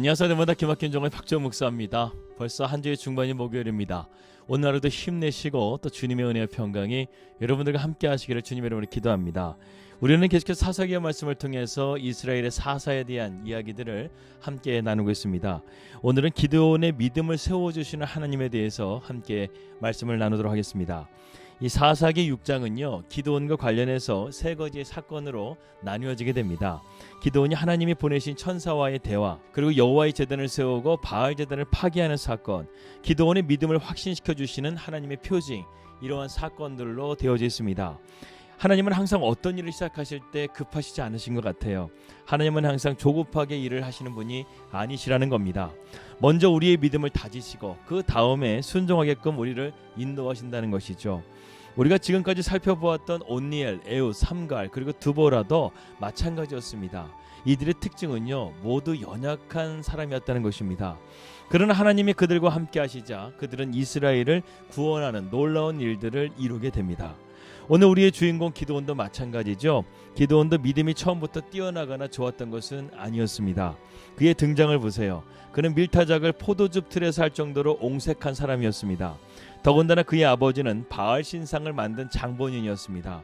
예, 안녕하세요. 대마다 기막힌 종의 박정 목사입니다. 벌써 한 주의 중반이 목요일입니다. 오늘 하루도 힘내시고 또 주님의 은혜와 평강이 여러분들과 함께 하시기를 주님의 이름으로 기도합니다. 우리는 계속해서 사사기의 말씀을 통해서 이스라엘의 사사에 대한 이야기들을 함께 나누고 있습니다. 오늘은 기드온의 믿음을 세워주시는 하나님에 대해서 함께 말씀을 나누도록 하겠습니다. 이 사사기 6장은요 기도원과 관련해서 세 가지의 사건으로 나뉘어지게 됩니다. 기도원이 하나님이 보내신 천사와의 대화, 그리고 여호와의 제단을 세우고 바알 제단을 파괴하는 사건, 기도원의 믿음을 확신시켜 주시는 하나님의 표징 이러한 사건들로 되어져 있습니다. 하나님은 항상 어떤 일을 시작하실 때 급하시지 않으신 것 같아요. 하나님은 항상 조급하게 일을 하시는 분이 아니시라는 겁니다. 먼저 우리의 믿음을 다지시고 그 다음에 순종하게끔 우리를 인도하신다는 것이죠. 우리가 지금까지 살펴보았던 온니엘, 에우, 삼갈 그리고 두보라도 마찬가지였습니다. 이들의 특징은요 모두 연약한 사람이었다는 것입니다. 그러나 하나님이 그들과 함께 하시자 그들은 이스라엘을 구원하는 놀라운 일들을 이루게 됩니다. 오늘 우리의 주인공 기도원도 마찬가지죠. 기도원도 믿음이 처음부터 뛰어나거나 좋았던 것은 아니었습니다. 그의 등장을 보세요. 그는 밀타작을 포도즙 틀에서 할 정도로 옹색한 사람이었습니다. 더군다나 그의 아버지는 바알 신상을 만든 장본인이었습니다.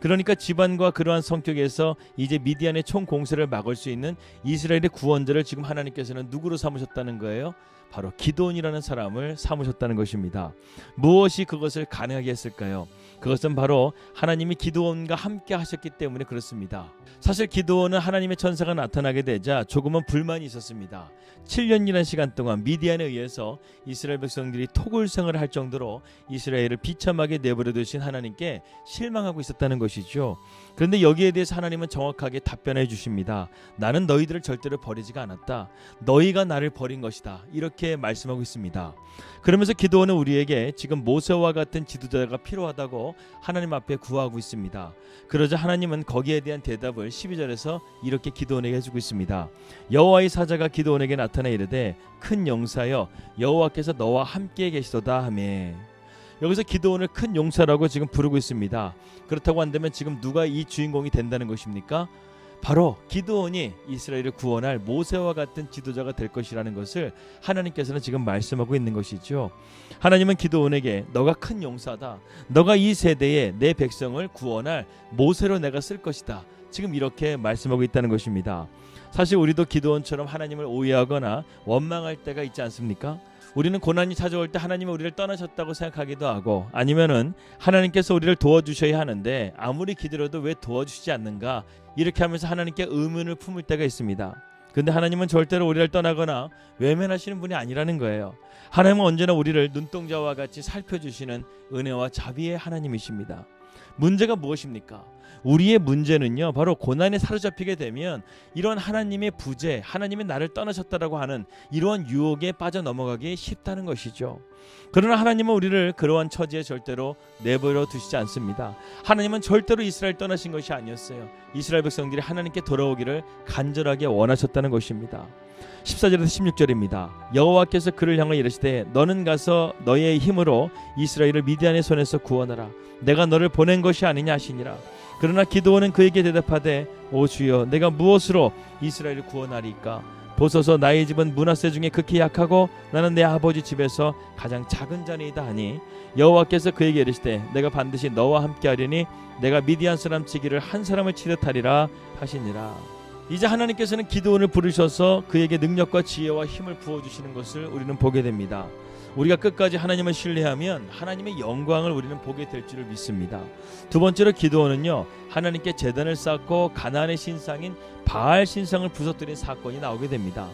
그러니까 집안과 그러한 성격에서 이제 미디안의 총 공세를 막을 수 있는 이스라엘의 구원자를 지금 하나님께서는 누구로 삼으셨다는 거예요? 바로 기도원이라는 사람을 삼으셨다는 것입니다. 무엇이 그것을 가능하게 했을까요? 그것은 바로 하나님이 기도원과 함께 하셨기 때문에 그렇습니다. 사실 기도원은 하나님의 천사가 나타나게 되자 조금은 불만이 있었습니다. 7년이라는 시간 동안 미디안에 의해서 이스라엘 백성들이 토굴생활을 할 정도로 이스라엘을 비참하게 내버려 두신 하나님께 실망하고 있었다는 것이죠. 그런데 여기에 대해서 하나님은 정확하게 답변해 주십니다. 나는 너희들을 절대로 버리지가 않았다. 너희가 나를 버린 것이다. 이렇게 말씀하고 있습니다. 그러면서 기도원은 우리에게 지금 모세와 같은 지도자가 필요하다고 하나님 앞에 구하고 있습니다. 그러자 하나님은 거기에 대한 대답을 12절에서 이렇게 기도원에게 해주고 있습니다. 여호와의 사자가 기도원에게 나타나 이르되 큰 용사여 여호와께서 너와 함께 계시도다 하매 여기서 기도원을 큰 용사라고 지금 부르고 있습니다. 그렇다고 한다면 지금 누가 이 주인공이 된다는 것입니까? 바로 기도원이 이스라엘을 구원할 모세와 같은 지도자가 될 것이라는 것을 하나님께서는 지금 말씀하고 있는 것이죠. 하나님은 기도원에게 너가 큰 용사다. 너가 이 세대에 내 백성을 구원할 모세로 내가 쓸 것이다. 지금 이렇게 말씀하고 있다는 것입니다. 사실 우리도 기도원처럼 하나님을 오해하거나 원망할 때가 있지 않습니까? 우리는 고난이 찾아올 때 하나님이 우리를 떠나셨다고 생각하기도 하고 아니면은 하나님께서 우리를 도와주셔야 하는데 아무리 기도해도 왜 도와주시지 않는가 이렇게 하면서 하나님께 의문을 품을 때가 있습니다. 근데 하나님은 절대로 우리를 떠나거나 외면하시는 분이 아니라는 거예요. 하나님은 언제나 우리를 눈동자와 같이 살펴주시는 은혜와 자비의 하나님이십니다. 문제가 무엇입니까? 우리의 문제는요, 바로 고난에 사로잡히게 되면 이런 하나님의 부재, 하나님의 나를 떠나셨다라고 하는 이러한 유혹에 빠져 넘어가기 쉽다는 것이죠. 그러나 하나님은 우리를 그러한 처지에 절대로 내버려 두시지 않습니다. 하나님은 절대로 이스라엘 떠나신 것이 아니었어요. 이스라엘 백성들이 하나님께 돌아오기를 간절하게 원하셨다는 것입니다. 14절에서 16절입니다. 여호와께서 그를 향하여 이르시되 너는 가서 너의 힘으로 이스라엘을 미디안의 손에서 구원하라. 내가 너를 보낸 것이 아니냐 하시니라. 그러나 기도원은 그에게 대답하되 오 주여 내가 무엇으로 이스라엘을 구원하리까 보소서 나의 집은 문하세 중에 극히 약하고 나는 내 아버지 집에서 가장 작은 자니이다 하니 여호와께서 그에게 이르시되 내가 반드시 너와 함께하리니 내가 미디안 사람 치기를 한 사람을 치듯 하리라 하시니라 이제 하나님께서는 기도원을 부르셔서 그에게 능력과 지혜와 힘을 부어 주시는 것을 우리는 보게 됩니다. 우리가 끝까지 하나님을 신뢰하면 하나님의 영광을 우리는 보게 될 줄을 믿습니다. 두 번째로 기도원은요 하나님께 재단을 쌓고 가나안의 신상인 바알 신상을 부서뜨린 사건이 나오게 됩니다.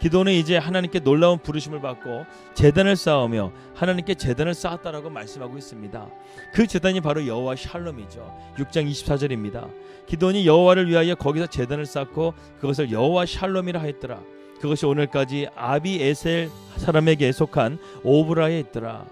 기도는 이제 하나님께 놀라운 부르심을 받고 재단을 쌓으며 하나님께 재단을 쌓았다라고 말씀하고 있습니다. 그 재단이 바로 여호와 샬롬이죠. 6장 24절입니다. 기도니 여호와를 위하여 거기서 재단을 쌓고 그것을 여호와 샬롬이라 하였더라. 그것이 오늘까지 아비에셀 사람에게 속한 오브라에 있더라.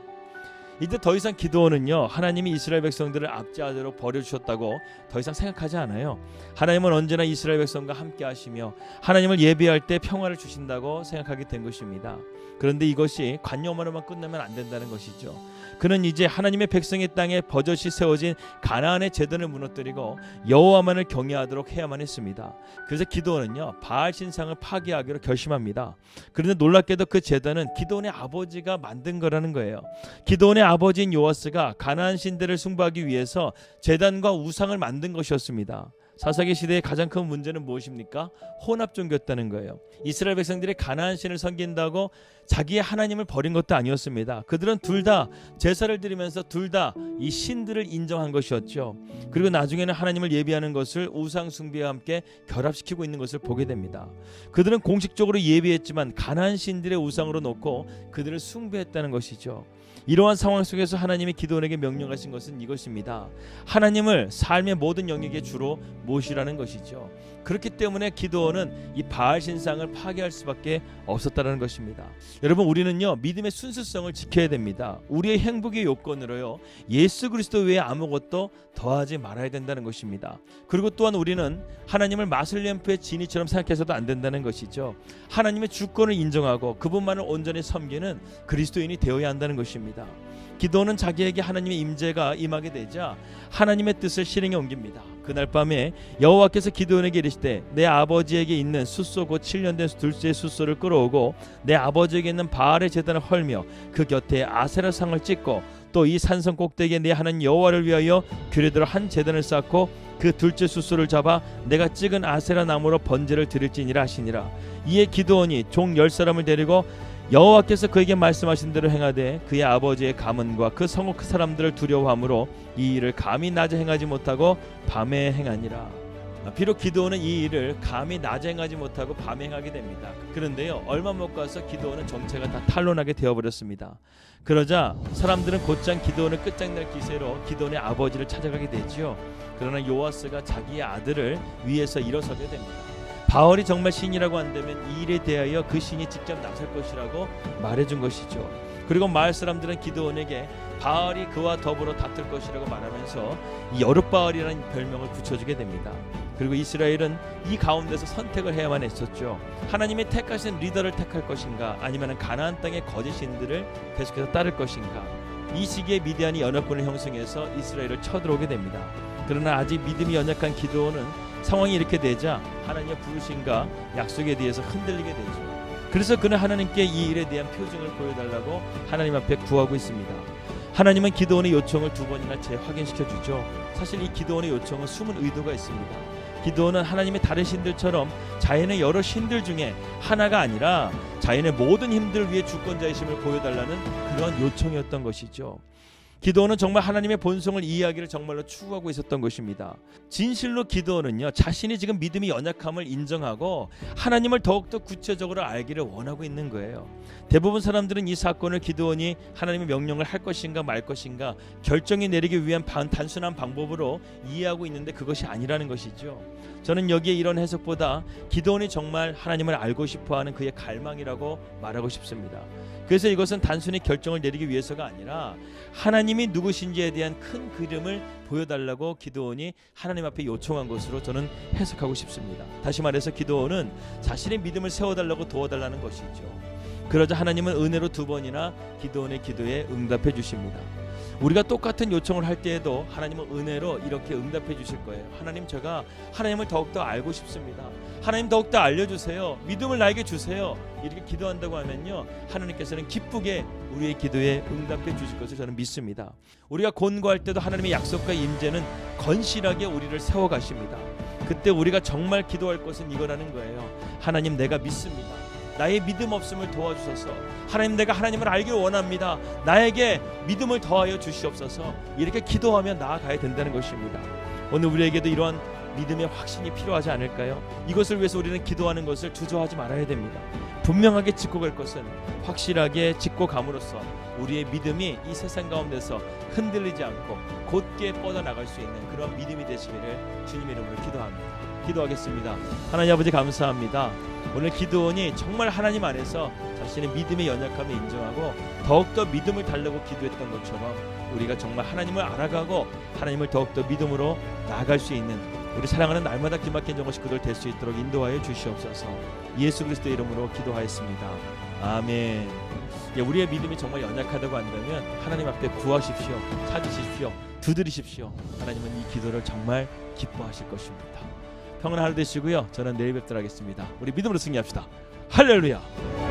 이제 더 이상 기도원은요 하나님이 이스라엘 백성들을 압제하도록 버려주셨다고 더 이상 생각하지 않아요. 하나님은 언제나 이스라엘 백성과 함께 하시며 하나님을 예배할 때 평화를 주신다고 생각하게 된 것입니다. 그런데 이것이 관념으로만 끝나면 안 된다는 것이죠. 그는 이제 하나님의 백성의 땅에 버젓이 세워진 가나안의 제단을 무너뜨리고 여호와만을 경외하도록 해야만 했습니다. 그래서 기도원은요 바알 신상을 파괴하기로 결심합니다. 그런데 놀랍게도 그 제단은 기도원의 아버지가 만든 거라는 거예요. 기도원의 아버지인 요아스가 가나안 신들을 숭배하기 위해서 제단과 우상을 만든 것이었습니다. 사사기 시대의 가장 큰 문제는 무엇입니까? 혼합 종교였다는 거예요. 이스라엘 백성들이 가나안 신을 섬긴다고 자기의 하나님을 버린 것도 아니었습니다. 그들은 둘 다 제사를 드리면서 둘 다 이 신들을 인정한 것이었죠. 그리고 나중에는 하나님을 예비하는 것을 우상 숭배와 함께 결합시키고 있는 것을 보게 됩니다. 그들은 공식적으로 예비했지만 가나안 신들의 우상으로 놓고 그들을 숭배했다는 것이죠. 이러한 상황 속에서 하나님이 기도원에게 명령하신 것은 이것입니다. 하나님을 삶의 모든 영역에 주로 모시라는 것이죠. 그렇기 때문에 기도원은 이 바알 신상을 파괴할 수밖에 없었다는 것입니다. 여러분 우리는요 믿음의 순수성을 지켜야 됩니다. 우리의 행복의 요건으로요 예수 그리스도 외에 아무것도 더하지 말아야 된다는 것입니다. 그리고 또한 우리는 하나님을 마슬렘프의 진이처럼 생각해서도 안 된다는 것이죠. 하나님의 주권을 인정하고 그분만을 온전히 섬기는 그리스도인이 되어야 한다는 것입니다. 기도는 자기에게 하나님의 임재가 임하게 되자 하나님의 뜻을 실행에 옮깁니다. 그날 밤에 여호와께서 기도원에게 이르시되 내 아버지에게 있는 숫소 곧 7년 된 둘째 숫소를 끌어오고 내 아버지에게 있는 바알의 제단을 헐며 그 곁에 아세라 상을 찍고 또 이 산성 꼭대기에 내 하나님 여호와를 위하여 규례대로 한 제단을 쌓고 그 둘째 숫소를 잡아 내가 찍은 아세라 나무로 번제를 드릴지니라 하시니라 이에 기도원이 종 열 사람을 데리고 여호와께서 그에게 말씀하신 대로 행하되 그의 아버지의 가문과 그 성읍 그 사람들을 두려워함으로 이 일을 감히 낮에 행하지 못하고 밤에 행하니라. 아, 비록 기도원은 이 일을 감히 낮에 행하지 못하고 밤에 행하게 됩니다. 그런데요 얼마 못 가서 기도원은 정체가 다 탄로나게 되어버렸습니다. 그러자 사람들은 곧장 기도원을 끝장낼 기세로 기도원의 아버지를 찾아가게 되지요. 그러나 요아스가 자기의 아들을 위해서 일어서게 됩니다. 바울이 정말 신이라고 한다면 이 일에 대하여 그 신이 직접 나설 것이라고 말해준 것이죠. 그리고 마을 사람들은 기도원에게 바알이 그와 더불어 다툴 것이라고 말하면서 이 여룻바알이라는 별명을 붙여주게 됩니다. 그리고 이스라엘은 이 가운데서 선택을 해야만 했었죠. 하나님이 택하신 리더를 택할 것인가 아니면 가나안 땅의 거짓 신들을 계속해서 따를 것인가 이 시기에 미디안이 연합군을 형성해서 이스라엘을 쳐들어오게 됩니다. 그러나 아직 믿음이 연약한 기도원은 상황이 이렇게 되자 하나님의 부르심과 약속에 대해서 흔들리게 되죠. 그래서 그는 하나님께 이 일에 대한 표징을 보여달라고 하나님 앞에 구하고 있습니다. 하나님은 기도원의 요청을 두 번이나 재확인시켜 주죠. 사실 이 기도원의 요청은 숨은 의도가 있습니다. 기도원은 하나님의 다른 신들처럼 자연의 여러 신들 중에 하나가 아니라 자연의 모든 힘들 위해 주권자이심을 보여달라는 그런 요청이었던 것이죠. 기도원은 정말 하나님의 본성을 이해하기를 정말로 추구하고 있었던 것입니다. 진실로 기도원은요 자신이 지금 믿음이 연약함을 인정하고 하나님을 더욱더 구체적으로 알기를 원하고 있는 거예요. 대부분 사람들은 이 사건을 기도원이 하나님의 명령을 할 것인가 말 것인가 결정이 내리기 위한 반- 단순한 방법으로 이해하고 있는데 그것이 아니라는 것이죠. 저는 여기에 이런 해석보다 기도원이 정말 하나님을 알고 싶어 하는 그의 갈망이라고 말하고 싶습니다. 그래서 이것은 단순히 결정을 내리기 위해서가 아니라 하나님 이 누구신지에 대한 큰 그림을 보여달라고 기도원이 하나님 앞에 요청한 것으로 저는 해석하고 싶습니다. 다시 말해서 기도원은 자신의 믿음을 세워달라고 도와달라는 것이죠. 그러자 하나님은 은혜로 두 번이나 기도원의 기도에 응답해 주십니다. 우리가 똑같은 요청을 할 때에도 하나님은 은혜로 이렇게 응답해 주실 거예요. 하나님 제가 하나님을 더욱더 알고 싶습니다. 하나님 더욱더 알려주세요. 믿음을 나에게 주세요. 이렇게 기도한다고 하면요. 하나님께서는 기쁘게 우리의 기도에 응답해 주실 것을 저는 믿습니다. 우리가 곤고할 때도 하나님의 약속과 임재는 건실하게 우리를 세워 가십니다. 그때 우리가 정말 기도할 것은 이거라는 거예요. 하나님 내가 믿습니다. 나의 믿음 없음을 도와주소서. 하나님 내가 하나님을 알길 원합니다. 나에게 믿음을 더하여 주시옵소서. 이렇게 기도하며 나아가야 된다는 것입니다. 오늘 우리에게도 이러한 믿음의 확신이 필요하지 않을까요? 이것을 위해서 우리는 기도하는 것을 주저하지 말아야 됩니다. 분명하게 짚고 갈 것은 확실하게 짚고 감으로써 우리의 믿음이 이 세상 가운데서 흔들리지 않고 곧게 뻗어 나갈 수 있는 그런 믿음이 되시기를 주님의 이름으로 기도합니다. 기도하겠습니다. 하나님 아버지 감사합니다. 오늘 기도원이 정말 하나님 안에서 자신의 믿음의 연약함을 인정하고 더욱더 믿음을 달라고 기도했던 것처럼 우리가 정말 하나님을 알아가고 하나님을 더욱더 믿음으로 나아갈 수 있는 우리 사랑하는 날마다 기막힌 정호 식구들 될 수 있도록 인도하여 주시옵소서. 예수 그리스도의 이름으로 기도하였습니다. 아멘. 예, 우리의 믿음이 정말 연약하다고 한다면 하나님 앞에 구하십시오. 찾으십시오. 두드리십시오. 하나님은 이 기도를 정말 기뻐하실 것입니다. 평안한 하루 되시고요. 저는 내일 뵙도록 하겠습니다. 우리 믿음으로 승리합시다. 할렐루야.